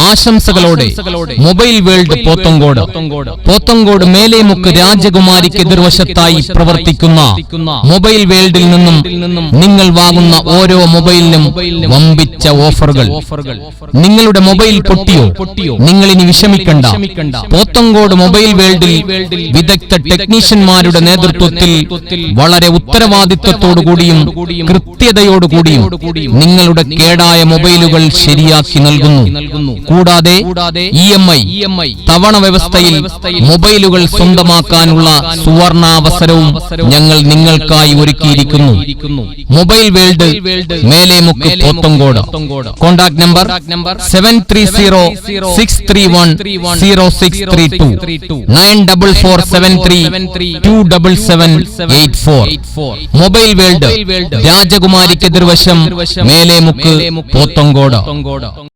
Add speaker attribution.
Speaker 1: ആശംസകളോടെ mobile world Pothencode. Pothencode. Melemukku രാജകുമാരിക്ക് എതിർവശത്തായി പ്രവർത്തിക്കുന്ന മൊബൈൽ വേൾഡിൽ നിന്നും നിങ്ങൾ വാങ്ങുന്ന ഓരോ മൊബൈലിനും വമ്പിച്ച ഓഫറുകൾ. നിങ്ങളുടെ മൊബൈൽ പൊട്ടിയോ? നിങ്ങൾ ഇനി വിഷമിക്കണ്ട. പോത്തങ്കോട് മൊബൈൽ വേൾഡിൽ വിദഗ്ധ ടെക്നീഷ്യന്മാരുടെ നേതൃത്വത്തിൽ വളരെ ഉത്തരവാദിത്വത്തോടുകൂടിയും കൃത്യതയോടുകൂടിയും നിങ്ങളുടെ കേടായ മൊബൈലുകൾ ശരിയാക്കി നൽകുന്നു. കൂടാതെ ഇ എം ഐ തവണ വ്യവസ്ഥയിൽ മൊബൈലുകൾ സ്വന്തമാക്കാനുള്ള സുവർണാവസരവും ഞങ്ങൾ നിങ്ങൾക്കായി ഒരുക്കിയിരിക്കുന്നു. Mobile world Melemukku Pothencode. Contact number seven three zero six three one zero six three two nine double four seven three two double seven eight four mobile world രാജകുമാരിക്ക് എതിർവശം മേലേമുക്ക് പോത്തങ്കോട്.